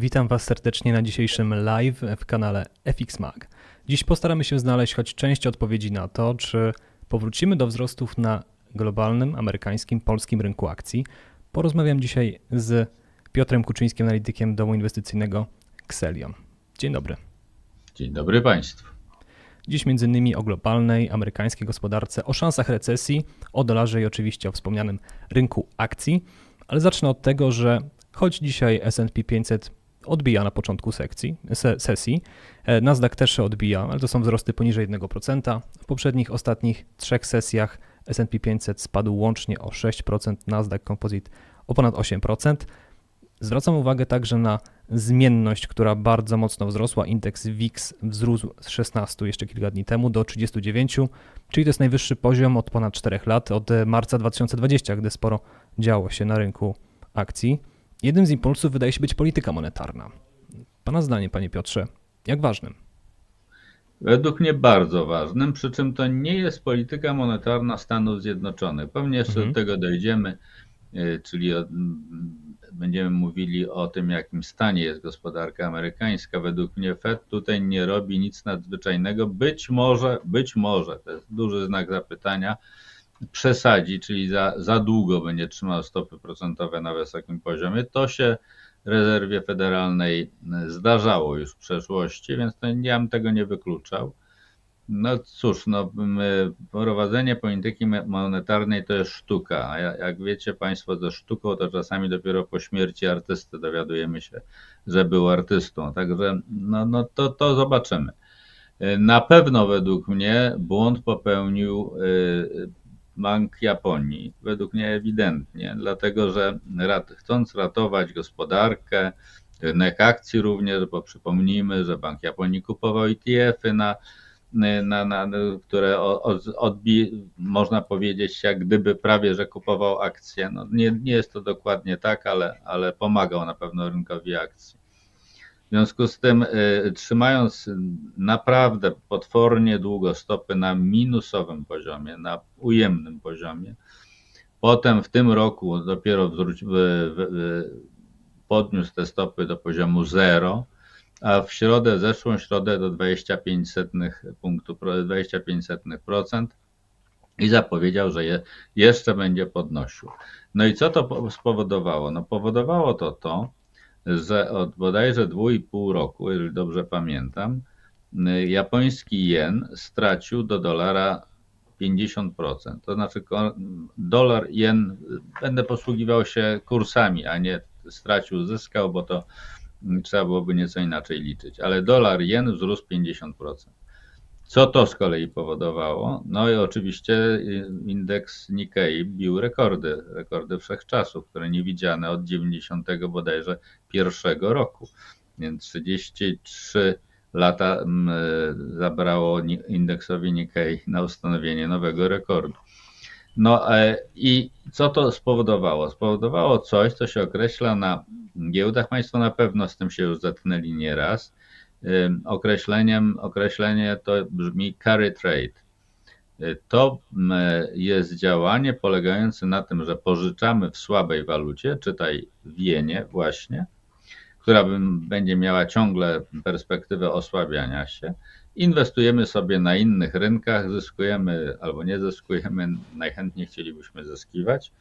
Witam Was serdecznie na dzisiejszym live w kanale FX Mag. Dziś postaramy się znaleźć choć część odpowiedzi na to, czy powrócimy do wzrostów na globalnym, amerykańskim, polskim rynku akcji. Porozmawiam dzisiaj z Piotrem Kuczyńskim, analitykiem domu inwestycyjnego Xelion. Dzień dobry. Dzień dobry Państwu. Dziś m.in. o globalnej, amerykańskiej gospodarce, o szansach recesji, o dolarze i oczywiście o wspomnianym rynku akcji. Ale zacznę od tego, że choć dzisiaj S&P 500 odbija na początku sekcji, se, sesji, e, Nasdaq też się odbija, ale to są wzrosty poniżej 1%. W poprzednich ostatnich trzech sesjach S&P 500 spadł łącznie o 6%, Nasdaq Composite o ponad 8%. Zwracam uwagę także na zmienność, która bardzo mocno wzrosła. Indeks WIX wzrósł z 16 jeszcze kilka dni temu do 39, czyli to jest najwyższy poziom od ponad 4 lat, od marca 2020, gdy sporo działo się na rynku akcji. Jednym z impulsów wydaje się być polityka monetarna. Pana zdanie, panie Piotrze, jak ważnym? Według mnie bardzo ważnym, przy czym to nie jest polityka monetarna Stanów Zjednoczonych. Pewnie jeszcze Mhm. do tego dojdziemy, y, czyli o, będziemy mówili o tym, jakim stanie jest gospodarka amerykańska. Według mnie Fed tutaj nie robi nic nadzwyczajnego. Być może, być może, to jest duży znak zapytania, przesadzi, czyli za, za długo będzie trzymał stopy procentowe na wysokim poziomie. To się rezerwie federalnej zdarzało już w przeszłości, więc to ja bym tego nie wykluczał. No cóż, no, prowadzenie polityki monetarnej to jest sztuka, a ja- jak wiecie Państwo, ze sztuką to czasami dopiero po śmierci artysty dowiadujemy się, że był artystą. Także no, no to, to zobaczymy. Na pewno według mnie błąd popełnił y, Bank Japonii. Według mnie ewidentnie, dlatego że rat, chcąc ratować gospodarkę, rynek akcji również, bo przypomnijmy, że Bank Japonii kupował ETF-y, na, na, na, które odbi, można powiedzieć, jak gdyby prawie, że kupował akcje. No, nie, nie jest to dokładnie tak, ale, ale pomagał na pewno rynkowi akcji. W związku z tym, y, trzymając naprawdę potwornie długo stopy na minusowym poziomie, na ujemnym poziomie, potem w tym roku dopiero podniósł te stopy do poziomu 0, a w środę, zeszłą środę do 25 punktu, 25% i zapowiedział, że je, jeszcze będzie podnosił. No i co to po- spowodowało? No powodowało to to, że od bodajże 2,5 roku, jeżeli dobrze pamiętam, japoński jen stracił do dolara 50%. To znaczy dolar, jen, będę posługiwał się kursami, a nie stracił, zyskał, bo to trzeba byłoby nieco inaczej liczyć. Ale dolar, jen wzrósł 50%. Co to z kolei powodowało? No i oczywiście y, indeks Nikkei bił rekordy, rekordy wszechczasów, które nie widziane od 90 bodajże pierwszego roku. Więc 33 lata mm, zabrało ni- indeksowi Nikkei na ustanowienie nowego rekordu. No e, i co to spowodowało? Spowodowało coś, co się określa na giełdach. Państwo na pewno z tym się już zetknęli nieraz. Określeniem, określenie to brzmi carry trade. Y, To m, jest działanie polegające na tym, że pożyczamy w słabej walucie, czytaj w jenie właśnie, która będzie miała ciągle perspektywę osłabiania się. Inwestujemy sobie na innych rynkach, zyskujemy albo nie zyskujemy, najchętniej chcielibyśmy zyskiwać.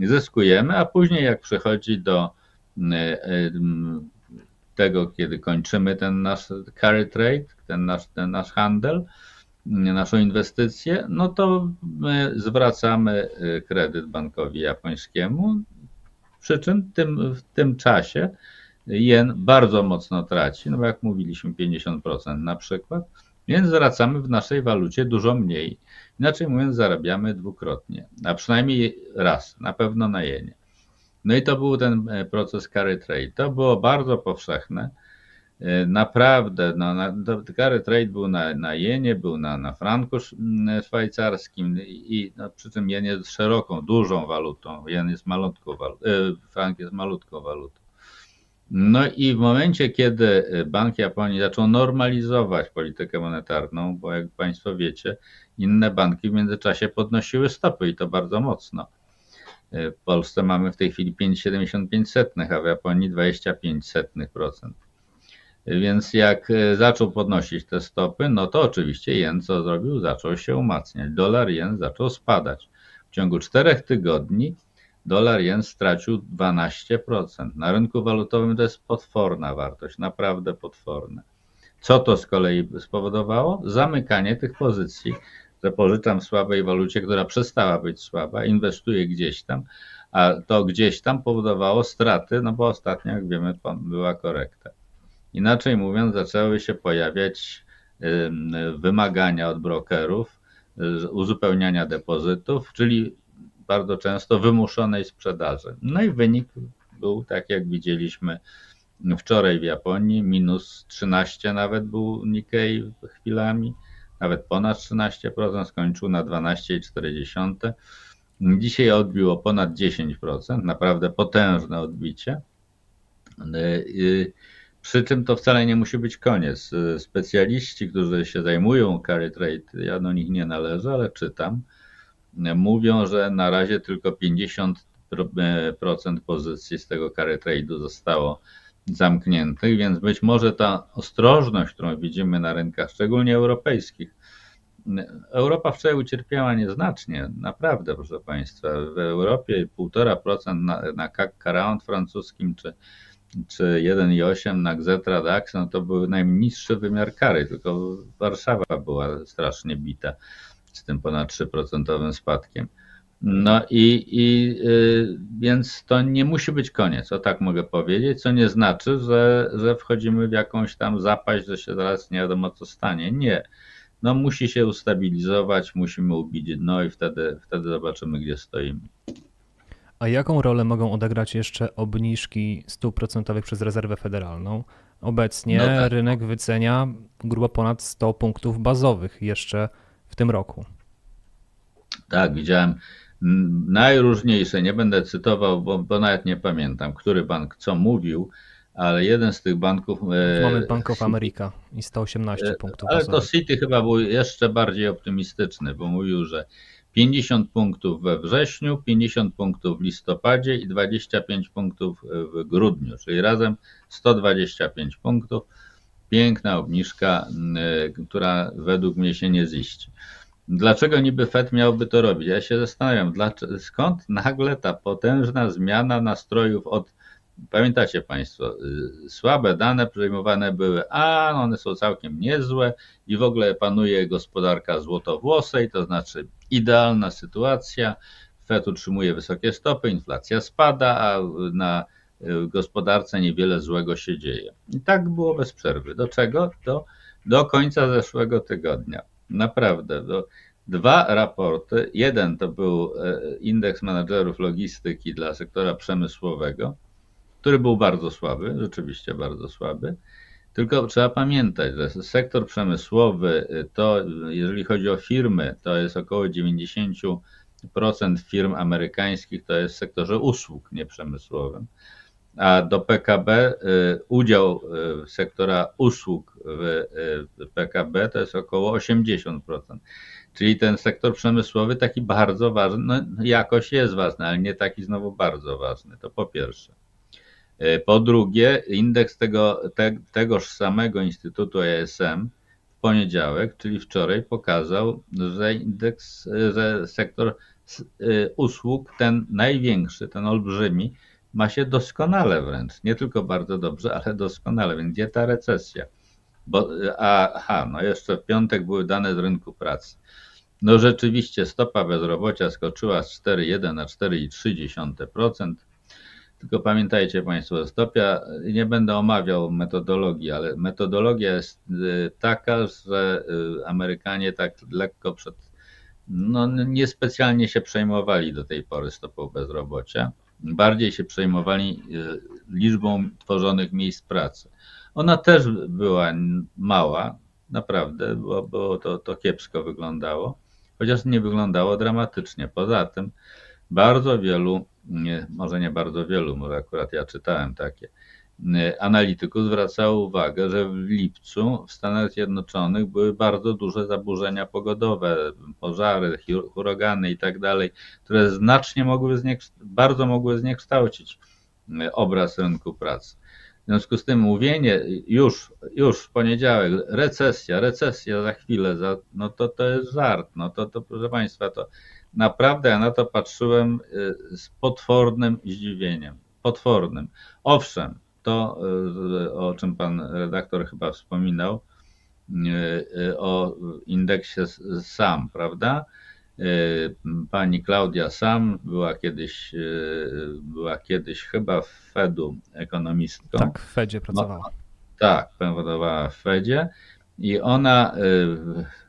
Zyskujemy, a później jak przychodzi do y, y, tego, kiedy kończymy ten nasz carry trade, ten nasz, ten nasz handel, naszą inwestycję, no to my zwracamy y, kredyt bankowi japońskiemu, przy czym tym, w tym czasie jen bardzo mocno traci, no bo jak mówiliśmy 50% na przykład, więc zwracamy w naszej walucie dużo mniej. Inaczej mówiąc, zarabiamy dwukrotnie, a przynajmniej raz, na pewno na jenie. No i to był ten e, proces carry trade. To było bardzo powszechne. E, Naprawdę, no, na, carry trade był na, na jenie, był na, na franku szwajcarskim i no, przy czym jen jest szeroką, dużą walutą. Jen jest malutką walutą, frank jest malutką walutą. No i w momencie, kiedy Bank Japonii zaczął normalizować politykę monetarną, bo jak Państwo wiecie, inne banki w międzyczasie podnosiły stopy i to bardzo mocno. W Polsce mamy w tej chwili 5,75, a w Japonii 25%. Więc jak e, zaczął podnosić te stopy, no to oczywiście jen co zrobił? Zaczął się umacniać. Dolar jen zaczął spadać. W ciągu czterech tygodni dolar jen stracił 12%. Na rynku walutowym to jest potworna wartość, naprawdę potworna. Co to z kolei spowodowało? Zamykanie tych pozycji, że w słabej walucie, która przestała być słaba, inwestuję gdzieś tam, a to gdzieś tam powodowało straty, no bo ostatnio, jak wiemy, była korekta. Inaczej mówiąc, zaczęły się pojawiać wymagania od brokerów uzupełniania depozytów, czyli bardzo często wymuszonej sprzedaży. No i wynik był tak, jak widzieliśmy wczoraj w Japonii, minus 13 nawet był Nikkei chwilami, nawet ponad 13%, skończył na 12,4%. Dzisiaj odbiło ponad 10%, naprawdę potężne odbicie. Przy czym to wcale nie musi być koniec. Specjaliści, którzy się zajmują carry trade, ja do nich nie należę, ale czytam, mówią, że na razie tylko 50% pozycji z tego carry trade'u zostało zamkniętych, więc być może ta ostrożność, którą widzimy na rynkach, szczególnie europejskich, Europa wczoraj ucierpiała nieznacznie, naprawdę, proszę Państwa. W Europie 1,5% na, na CAC 40 francuskim czy czy 1,8 na Xetra DAX, no to był najniższy wymiar kary, tylko Warszawa była strasznie bita z tym ponad 3% spadkiem. No i, i yy, więc to nie musi być koniec, o tak mogę powiedzieć, co nie znaczy, że, że wchodzimy w jakąś tam zapaść, że się zaraz nie wiadomo co stanie. Nie. No musi się ustabilizować, musimy ubić dno i wtedy, wtedy zobaczymy, gdzie stoimy. A jaką rolę mogą odegrać jeszcze obniżki stóp procentowych przez rezerwę federalną? Obecnie no tak. rynek wycenia grubo ponad 100 punktów bazowych jeszcze w tym roku. Tak, widziałem najróżniejsze, nie będę cytował, bo, bo nawet nie pamiętam, który bank co mówił, ale jeden z tych banków. E, Mamy Bank of America i 118 e, punktów. Ale bazowych. to City chyba był jeszcze bardziej optymistyczny, bo mówił, że 50 punktów we wrześniu, 50 punktów w listopadzie i 25 punktów w grudniu, czyli razem 125 punktów. Piękna obniżka, która według mnie się nie ziści. Dlaczego niby Fed miałby to robić? Ja się zastanawiam, dlaczego, skąd nagle ta potężna zmiana nastrojów od Pamiętacie Państwo, y, słabe dane przejmowane były, a one są całkiem niezłe i w ogóle panuje gospodarka złotowłosej, to znaczy idealna sytuacja. Fed utrzymuje wysokie stopy, inflacja spada, a na y, gospodarce niewiele złego się dzieje. I tak było bez przerwy. Do czego? Do, do końca zeszłego tygodnia. Naprawdę. Do, dwa raporty. Jeden to był e, indeks menadżerów logistyki dla sektora przemysłowego który był bardzo słaby, rzeczywiście bardzo słaby. Tylko trzeba pamiętać, że sektor przemysłowy, to jeżeli chodzi o firmy, to jest około 90% firm amerykańskich to jest w sektorze usług nieprzemysłowym. A do PKB y, udział y, sektora usług w y, PKB to jest około 80%. Czyli ten sektor przemysłowy taki bardzo ważny, no jakoś jest ważny, ale nie taki znowu bardzo ważny. To po pierwsze. Po drugie, indeks tego, te, tegoż samego Instytutu ESM w poniedziałek, czyli wczoraj, pokazał, że indeks, że sektor usług, ten największy, ten olbrzymi, ma się doskonale wręcz. Nie tylko bardzo dobrze, ale doskonale. Więc gdzie ta recesja? Bo, aha, no jeszcze w piątek były dane z rynku pracy. No rzeczywiście stopa bezrobocia skoczyła z 4,1 na 4,3%. Tylko pamiętajcie Państwo, stopia, nie będę omawiał metodologii, ale metodologia jest y, taka, że y, Amerykanie tak lekko przed, no niespecjalnie się przejmowali do tej pory stopą bezrobocia. Bardziej się przejmowali y, liczbą tworzonych miejsc pracy. Ona też była mała, naprawdę, bo, bo to, to kiepsko wyglądało, chociaż nie wyglądało dramatycznie. Poza tym bardzo wielu nie, może nie bardzo wielu, może akurat ja czytałem takie, analityków zwracało uwagę, że w lipcu w Stanach Zjednoczonych były bardzo duże zaburzenia pogodowe, pożary, hu- huragany i tak dalej, które znacznie mogły bardzo mogły zniekształcić y, obraz rynku pracy. W związku z tym mówienie już, już w poniedziałek, recesja, recesja za chwilę, za, no to to jest żart. No to, to proszę Państwa, to naprawdę ja na to patrzyłem y, z potwornym zdziwieniem. Potwornym. Owszem, to y, o czym pan redaktor chyba wspominał, y, y, o indeksie SAM, prawda? Pani Klaudia Sam była kiedyś, była kiedyś chyba w Fedu ekonomistką. Tak, w Fedzie pracowała. Tak, pracowała w Fedzie i ona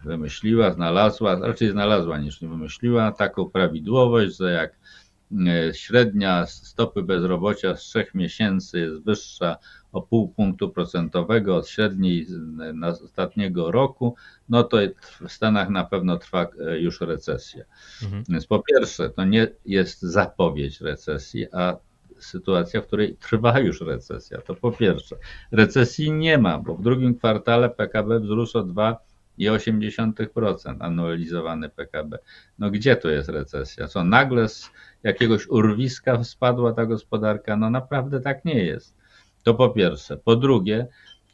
wymyśliła, znalazła, raczej znalazła niż nie wymyśliła, taką prawidłowość, że jak średnia stopy bezrobocia z trzech miesięcy jest wyższa o pół punktu procentowego od średniej z ostatniego roku, no to w Stanach na pewno trwa y, już recesja. Mhm. Więc po pierwsze, to nie jest zapowiedź recesji, a sytuacja, w której trwa już recesja. To po pierwsze. Recesji nie ma, bo w drugim kwartale PKB wzrósł o 2,8% anualizowany PKB. No gdzie tu jest recesja? Co nagle z jakiegoś urwiska spadła ta gospodarka? No naprawdę tak nie jest. To po pierwsze. Po drugie,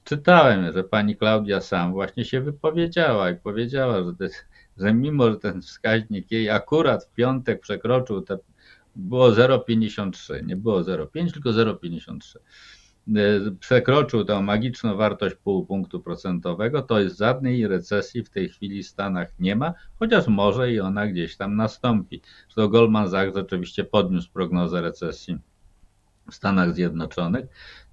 czytałem, że pani Klaudia sam właśnie się wypowiedziała i powiedziała, że, jest, że mimo, że ten wskaźnik jej akurat w piątek przekroczył te było 0,53, nie było 0,5, tylko 0,53. Y, Przekroczył tę magiczną wartość pół punktu procentowego, to jest żadnej recesji w tej chwili w Stanach nie ma, chociaż może i ona gdzieś tam nastąpi. Zresztą Goldman Sachs rzeczywiście podniósł prognozę recesji w Stanach Zjednoczonych,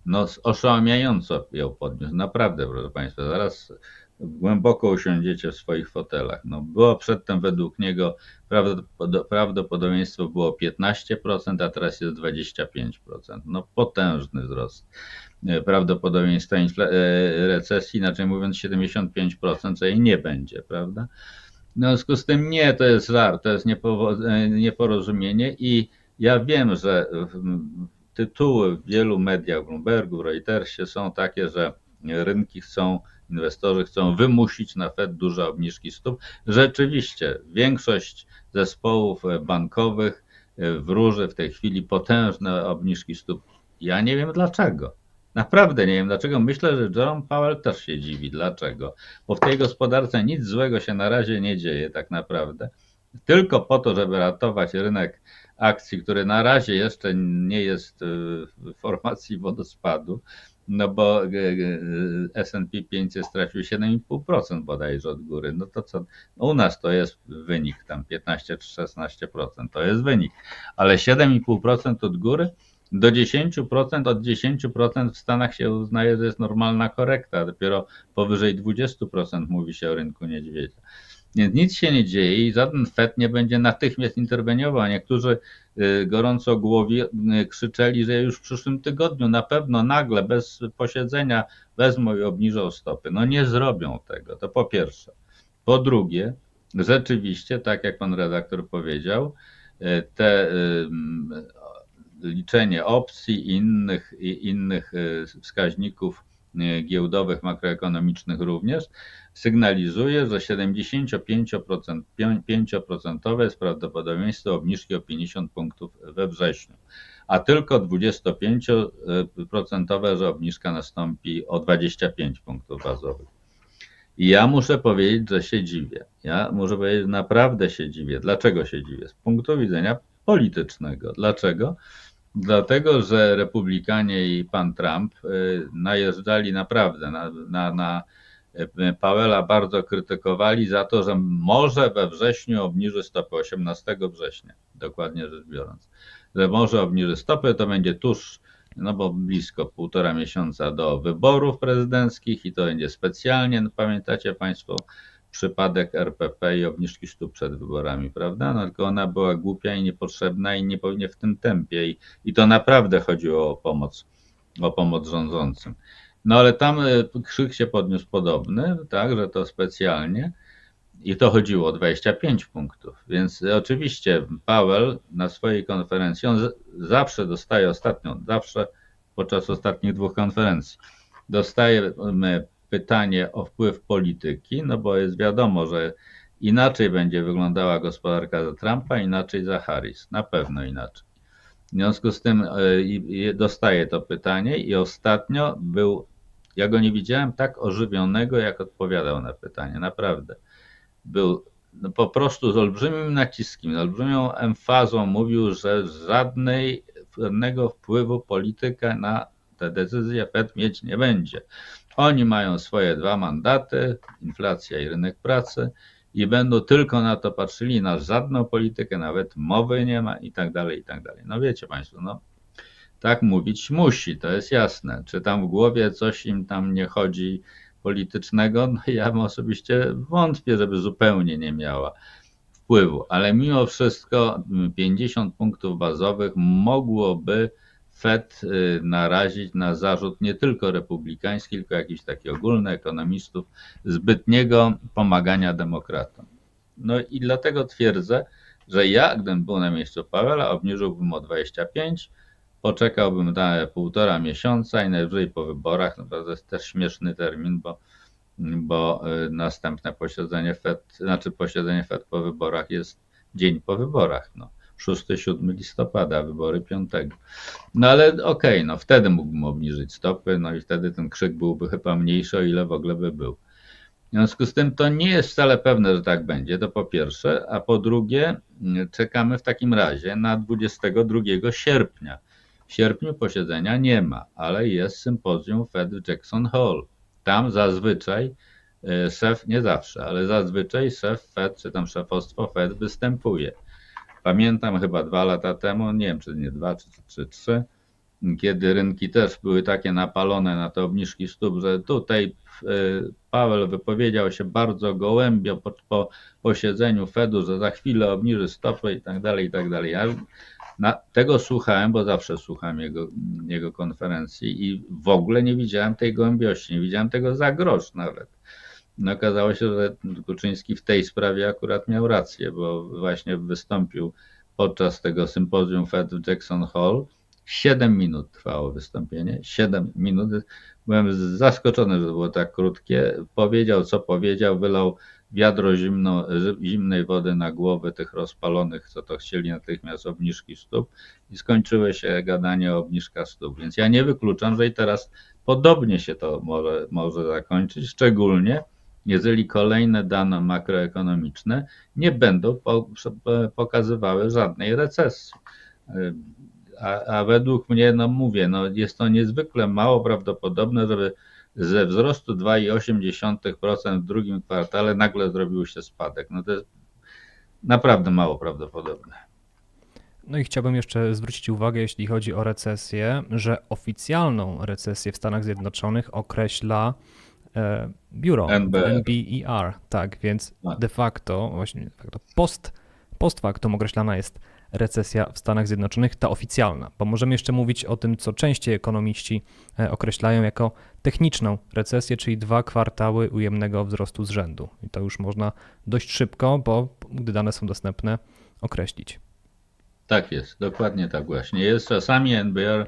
no oszałamiająco ją podniósł, naprawdę proszę Państwa, zaraz głęboko usiądziecie w swoich fotelach. No, było przedtem według niego prawdopod- prawdopodobieństwo było 15%, a teraz jest 25%. No potężny wzrost e, prawdopodobieństwa e, recesji, inaczej mówiąc 75%, co jej nie będzie, prawda? W związku z tym nie, to jest żart, to jest e, nieporozumienie i ja wiem, że tytuły w wielu mediach, Bloombergu, Reutersie są takie, że rynki chcą inwestorzy chcą wymusić na Fed duże obniżki stóp. Rzeczywiście, większość zespołów bankowych wróży w tej chwili potężne obniżki stóp. Ja nie wiem dlaczego. Naprawdę nie wiem dlaczego. Myślę, że Jerome Powell też się dziwi. Dlaczego? Bo w tej gospodarce nic złego się na razie nie dzieje tak naprawdę. Tylko po to, żeby ratować rynek akcji, który na razie jeszcze nie jest w formacji wodospadu, no bo S&P 500 stracił 7,5% bodajże od góry. No to co, u nas to jest wynik tam 15 czy 16%, to jest wynik, ale 7,5% od góry? Do 10%, od 10% w Stanach się uznaje, że jest normalna korekta, dopiero powyżej 20% mówi się o rynku niedźwiedzia. Więc nic się nie dzieje i żaden FED nie będzie natychmiast interweniował. Niektórzy gorąco głowi krzyczeli, że już w przyszłym tygodniu na pewno nagle, bez posiedzenia wezmą i obniżą stopy. No nie zrobią tego, to po pierwsze. Po drugie, rzeczywiście, tak jak pan redaktor powiedział, te liczenie opcji i innych, i innych wskaźników giełdowych, makroekonomicznych również, sygnalizuje, że 75% jest prawdopodobieństwo obniżki o 50 punktów we wrześniu, a tylko 25% że obniżka nastąpi o 25 punktów bazowych. I ja muszę powiedzieć, że się dziwię. Ja muszę powiedzieć, że naprawdę się dziwię. Dlaczego się dziwię? Z punktu widzenia politycznego. Dlaczego? Dlatego, że republikanie i pan Trump najeżdżali naprawdę na, na, na Powella bardzo krytykowali za to, że może we wrześniu obniży stopy 18 września, dokładnie rzecz biorąc. Że może obniży stopy, to będzie tuż, no bo blisko półtora miesiąca do wyborów prezydenckich i to będzie specjalnie, no pamiętacie Państwo, przypadek RPP i obniżki stóp przed wyborami, prawda? No tylko ona była głupia i niepotrzebna i nie powinien w tym tempie i, i to naprawdę chodziło o pomoc, o pomoc rządzącym. No ale tam krzyk się podniósł podobny, tak, że to specjalnie i to chodziło o 25 punktów. Więc oczywiście Powell na swojej konferencji, on zawsze dostaje ostatnio, zawsze podczas ostatnich dwóch konferencji. Dostajemy pytanie o wpływ polityki, no bo jest wiadomo, że inaczej będzie wyglądała gospodarka za Trumpa, inaczej za Harris. Na pewno inaczej. W związku z tym e, dostaję to pytanie i ostatnio był, ja go nie widziałem tak ożywionego, jak odpowiadał na pytanie, naprawdę. Był no, po prostu z olbrzymim naciskiem, z olbrzymią emfazą mówił, że żadnej, żadnego wpływu polityka na te decyzje Fed mieć nie będzie. Oni mają swoje dwa mandaty, inflacja i rynek pracy i będą tylko na to patrzyli, na żadną politykę, nawet mowy nie ma i tak dalej, i tak dalej. No wiecie Państwo, no tak mówić musi, to jest jasne. Czy tam w głowie coś im tam nie chodzi politycznego, no ja osobiście wątpię, żeby zupełnie nie miała wpływu, ale mimo wszystko mm, 50 punktów bazowych mogłoby Fed y, narazić na zarzut nie tylko republikański, tylko jakiś taki ogólny ekonomistów zbytniego pomagania demokratom. No i dlatego twierdzę, że ja, gdybym był na miejscu Pawela, obniżyłbym o 25, poczekałbym na półtora miesiąca i najwyżej po wyborach, no to jest też śmieszny termin, bo, bo y, następne posiedzenie Fed, znaczy posiedzenie Fed po wyborach jest dzień po wyborach, no. 6-7 listopada, wybory 5. No ale okej, no wtedy mógłbym obniżyć stopy, no i wtedy ten krzyk byłby chyba mniejszy, o ile w ogóle by był. W związku z tym to nie jest wcale pewne, że tak będzie, to po pierwsze, a po drugie mm, czekamy w takim razie na 22 sierpnia. W sierpniu posiedzenia nie ma, ale jest sympozjum Fed w Jackson Hole. Tam zazwyczaj e, szef, nie zawsze, ale zazwyczaj szef Fed, czy tam szefostwo Fed występuje. Pamiętam chyba dwa lata temu, nie wiem czy nie dwa, czy, czy trzy, kiedy rynki też były takie napalone na te obniżki stóp, że tutaj e, Paweł wypowiedział się bardzo gołębio po, po posiedzeniu Fedu, że za chwilę obniży stopy i tak dalej, i tak dalej. Ja na, tego słuchałem, bo zawsze słucham jego, jego konferencji i w ogóle nie widziałem tej gołębiości, nie widziałem tego za grosz nawet. Okazało się, że Kuczyński w tej sprawie akurat miał rację, bo właśnie wystąpił podczas tego sympozjum Fed w Jackson Hall. 7 minut trwało wystąpienie, 7 minut. Byłem zaskoczony, że było tak krótkie. Powiedział, co powiedział, wylał wiadro zimno, zimnej wody na głowy tych rozpalonych, co to chcieli natychmiast obniżki stóp i skończyło się gadanie o obniżkach stóp. Więc ja nie wykluczam, że i teraz podobnie się to może, może zakończyć, szczególnie jeżeli kolejne dane makroekonomiczne nie będą po, pokazywały żadnej recesji. A, a według mnie, no mówię, no jest to niezwykle mało prawdopodobne, żeby ze wzrostu 2,8% w drugim kwartale nagle zrobił się spadek. No to jest naprawdę mało prawdopodobne. No i chciałbym jeszcze zwrócić uwagę, jeśli chodzi o recesję, że oficjalną recesję w Stanach Zjednoczonych określa e, biuro NBR. NBER. Tak, więc Tak. de facto, właśnie de facto post, post factum określana jest recesja w Stanach Zjednoczonych, ta oficjalna, bo możemy jeszcze mówić o tym, co częściej ekonomiści e, określają jako techniczną recesję, czyli dwa kwartały ujemnego wzrostu z rzędu. I to już można dość szybko, bo gdy dane są dostępne, określić. Tak jest, dokładnie tak właśnie. Jest czasami NBR,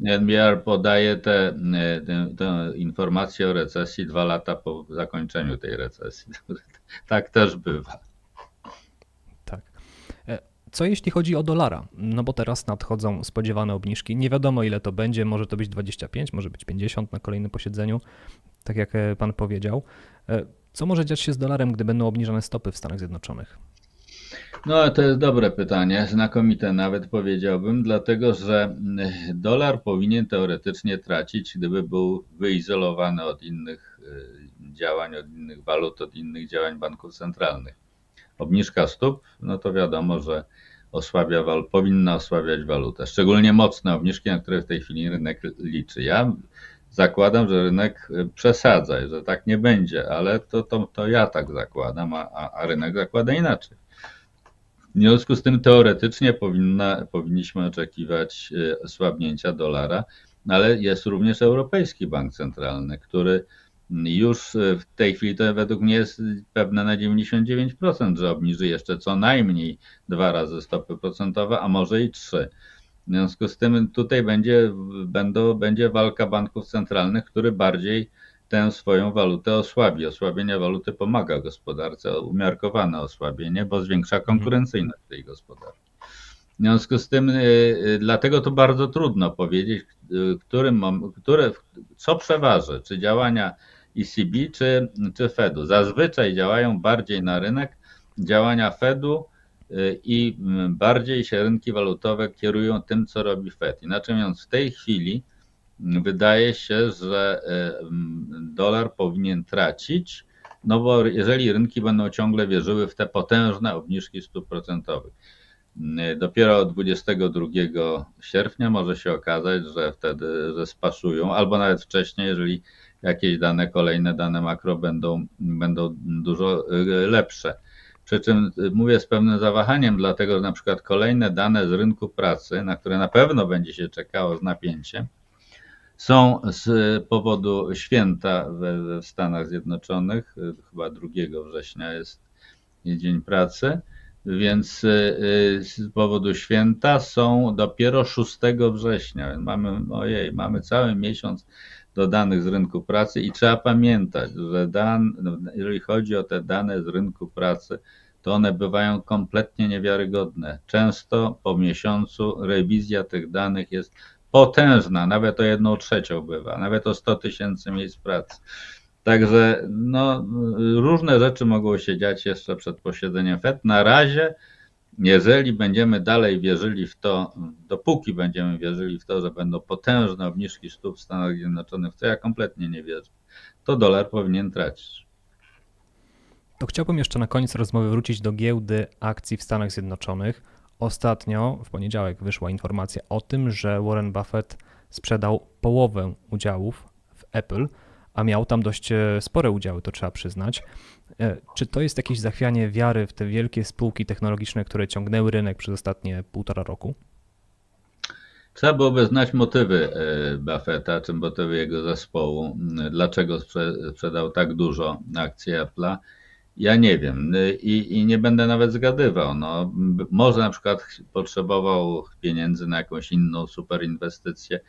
NBR podaje te, te, informacje o recesji dwa lata po zakończeniu tej recesji. Tak też bywa. Tak. E, Co jeśli chodzi o dolara? No bo teraz nadchodzą spodziewane obniżki. Nie wiadomo ile to będzie, może to być 25, może być 50 na kolejnym posiedzeniu, tak jak e, pan powiedział. E, Co może dziać się z dolarem, gdy będą obniżane stopy w Stanach Zjednoczonych? No, to jest dobre pytanie, znakomite nawet powiedziałbym, dlatego że mm, dolar powinien teoretycznie tracić, gdyby był wyizolowany od innych y, działań, od innych walut, od innych działań banków centralnych. Obniżka stóp, no to wiadomo, że osłabia powinna osłabiać walutę, szczególnie mocne obniżki, na które w tej chwili rynek liczy. Ja zakładam, że rynek y, przesadza, że tak nie będzie, ale to, to, to ja tak zakładam, a, a rynek zakłada inaczej. W związku z tym teoretycznie powinna, powinniśmy oczekiwać e, słabnięcia dolara, ale jest również Europejski Bank Centralny, który już e, w tej chwili to według mnie jest pewne na 99%, że obniży jeszcze co najmniej dwa razy stopy procentowe, a może i trzy. W związku z tym tutaj będzie, będą, będzie walka banków centralnych, który bardziej tę swoją walutę osłabi. Osłabienie waluty pomaga gospodarce, umiarkowane osłabienie, bo zwiększa konkurencyjność tej gospodarki. W związku z tym, y, y, dlatego to bardzo trudno powiedzieć, y, którym, które, co przeważy, czy działania ECB, czy, czy Fedu. Zazwyczaj działają bardziej na rynek działania Fedu i bardziej się rynki walutowe kierują tym, co robi Fed. Inaczej mówiąc, w tej chwili wydaje się, że y, mm, dolar powinien tracić, no bo jeżeli rynki będą ciągle wierzyły w te potężne obniżki stóp procentowych. Y, Dopiero od 22 sierpnia może się okazać, że wtedy że spaszują, albo nawet wcześniej, jeżeli jakieś dane, kolejne dane makro będą, będą dużo y, lepsze. Przy czym mówię z pewnym zawahaniem, dlatego że na przykład kolejne dane z rynku pracy, na które na pewno będzie się czekało z napięciem, są z powodu święta w Stanach Zjednoczonych, y, chyba 2 września jest Dzień Pracy, więc y, y, z powodu święta są dopiero 6 września. Mamy, ojej, mamy cały miesiąc do danych z rynku pracy i trzeba pamiętać, że dan, jeżeli chodzi o te dane z rynku pracy, to one bywają kompletnie niewiarygodne. Często po miesiącu rewizja tych danych jest potężna, nawet o jedną trzecią bywa, nawet o 100 tysięcy miejsc pracy. Także no, różne rzeczy mogą się dziać jeszcze przed posiedzeniem FED. Na razie, jeżeli będziemy dalej wierzyli w to, dopóki będziemy wierzyli w to, że będą potężne obniżki stóp w Stanach Zjednoczonych, co ja kompletnie nie wierzę, to dolar powinien tracić. To chciałbym jeszcze na koniec rozmowy wrócić do giełdy akcji w Stanach Zjednoczonych. Ostatnio, w poniedziałek, wyszła informacja o tym, że Warren Buffett sprzedał połowę udziałów w Apple, a miał tam dość e, spore udziały, to trzeba przyznać. E, Czy to jest jakieś zachwianie wiary w te wielkie spółki technologiczne, które ciągnęły rynek przez ostatnie półtora roku? Trzeba byłoby znać motywy e, Buffetta, czy motywy jego zespołu, dlaczego sprze- sprzedał tak dużo akcji Apple'a. Ja nie wiem y, i, i nie będę nawet zgadywał. No, może na przykład potrzebował pieniędzy na jakąś inną super inwestycję.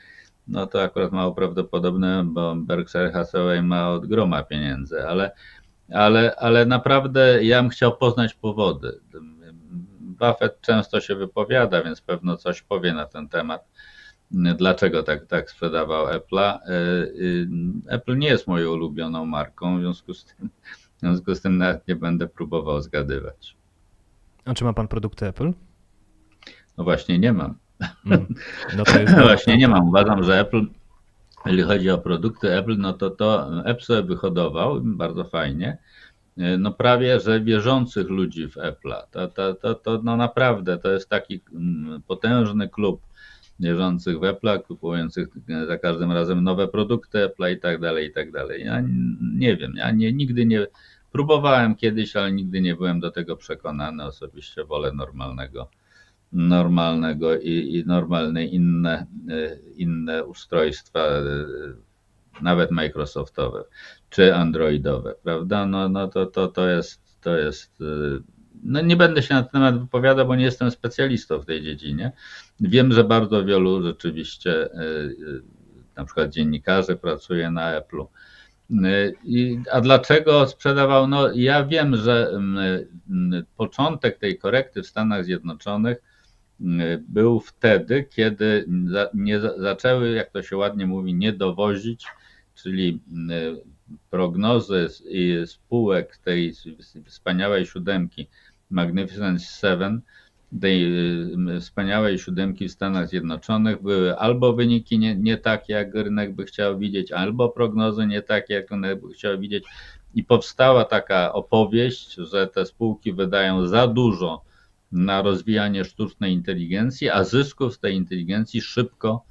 No to akurat mało prawdopodobne, bo Berkshire Hathaway ma od groma pieniędzy, ale, ale, ale naprawdę ja bym chciał poznać powody. Buffett często się wypowiada, więc pewno coś powie na ten temat dlaczego tak, tak sprzedawał Apple'a. Y, Apple nie jest moją ulubioną marką, w związku z tym, w związku z tym nawet nie będę próbował zgadywać. A czy ma pan produkty Apple? No właśnie nie mam. Mm. No to jest No właśnie nie mam. Uważam, że Apple, jeżeli chodzi o produkty Apple, no to to Apple sobie wyhodował bardzo fajnie. No prawie, że wierzących ludzi w Apple'a. To, to, to, to no naprawdę to jest taki mm, potężny klub wierzących w Apple'a, kupujących za każdym razem nowe produkty Apple'a i tak dalej, i tak dalej. Ja nie wiem, ja nie, nigdy nie próbowałem kiedyś, ale nigdy nie byłem do tego przekonany. Osobiście wolę normalnego normalnego i, i normalne inne, e, inne ustrojstwa, e, nawet Microsoftowe czy Androidowe, prawda? No, no to, to, to jest, to jest, e, no nie będę się na ten temat wypowiadał, bo nie jestem specjalistą w tej dziedzinie. Wiem, że bardzo wielu rzeczywiście, na przykład dziennikarzy pracuje na Apple'u. E, I, a dlaczego sprzedawał? No, ja wiem, że mm, mm, początek tej korekty w Stanach Zjednoczonych był wtedy, kiedy nie za- zaczęły, jak to się ładnie mówi, nie dowozić, czyli prognozy spółek tej wspaniałej siódemki Magnificent Seven, tej y, wspaniałej siódemki w Stanach Zjednoczonych były albo wyniki nie, nie takie, jak rynek by chciał widzieć, albo prognozy nie takie, jak rynek by chciał widzieć. I powstała taka opowieść, że te spółki wydają za dużo na rozwijanie sztucznej inteligencji, a zysków z tej inteligencji szybko,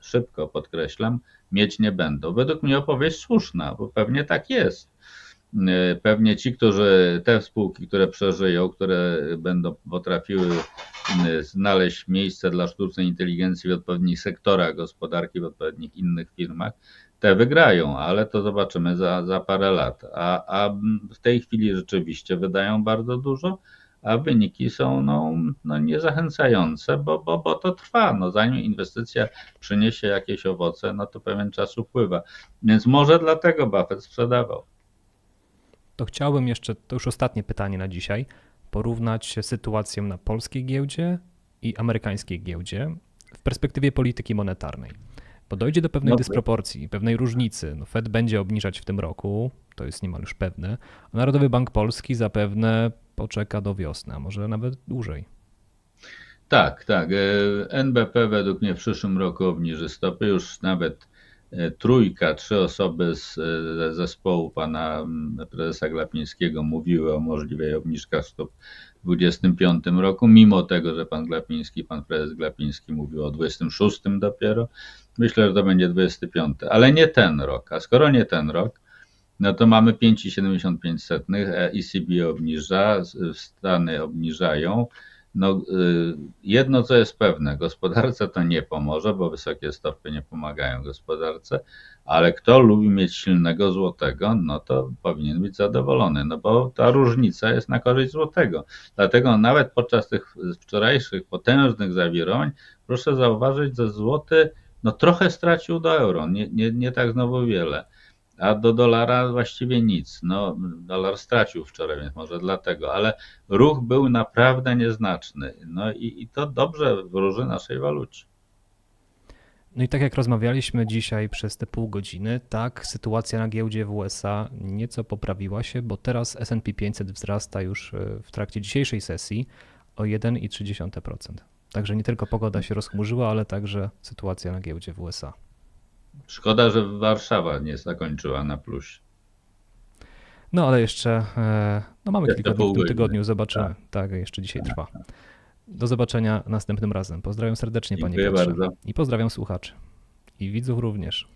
szybko podkreślam, mieć nie będą. Według mnie opowieść słuszna, bo pewnie tak jest. Y, Pewnie ci, którzy, te spółki, które przeżyją, które będą potrafiły y, znaleźć miejsce dla sztucznej inteligencji w odpowiednich sektorach gospodarki, w odpowiednich innych firmach, te wygrają, ale to zobaczymy za, za parę lat. A, a w tej chwili rzeczywiście wydają bardzo dużo, a wyniki są no, no niezachęcające, bo, bo, bo to trwa. No, zanim inwestycja przyniesie jakieś owoce, no to pewien czas upływa. Więc może dlatego Buffett sprzedawał. To chciałbym jeszcze, to już ostatnie pytanie na dzisiaj, porównać sytuację na polskiej giełdzie i amerykańskiej giełdzie w perspektywie polityki monetarnej. Bo dojdzie do pewnej No, dysproporcji, pewnej różnicy. No Fed będzie obniżać w tym roku, to jest niemal już pewne, a Narodowy Bank Polski zapewne poczeka do wiosny, a może nawet dłużej. Tak, tak. E, NBP według mnie w przyszłym roku obniży stopy. Już nawet trójka, trzy osoby z e, zespołu pana prezesa Glapińskiego mówiły o możliwej obniżkach stóp w 2025 roku, mimo tego, że pan Glapiński, pan prezes Glapiński mówił o 26 dopiero. Myślę, że to będzie 25, ale nie ten rok. A skoro nie ten rok, no to mamy 5,75, ECB obniża, Stany obniżają. No, y, jedno co jest pewne, gospodarce to nie pomoże, bo wysokie stopy nie pomagają gospodarce, ale kto lubi mieć silnego złotego, no to powinien być zadowolony, no bo ta różnica jest na korzyść złotego. Dlatego nawet podczas tych wczorajszych potężnych zawirowań, proszę zauważyć, że złoty no trochę stracił do euro, nie, nie, nie tak znowu wiele a do dolara właściwie nic. No, dolar stracił wczoraj, więc może dlatego, ale ruch był naprawdę nieznaczny. No i, i to dobrze wróży naszej walucie. No i tak jak rozmawialiśmy dzisiaj przez te pół godziny, tak sytuacja na giełdzie w USA nieco poprawiła się, bo teraz S&P 500 wzrasta już e, w trakcie dzisiejszej sesji o 1,3%. Także nie tylko pogoda się rozchmurzyła, ale także sytuacja na giełdzie w USA. Szkoda, że Warszawa nie zakończyła na plusie. No ale jeszcze, e, no mamy Jeszcze kilka dni w tym tygodniu, zobaczymy. Tak, jeszcze dzisiaj trwa. Do zobaczenia następnym razem. Pozdrawiam serdecznie panie Dziękuję Piotrze. bardzo. I pozdrawiam słuchaczy. I widzów również.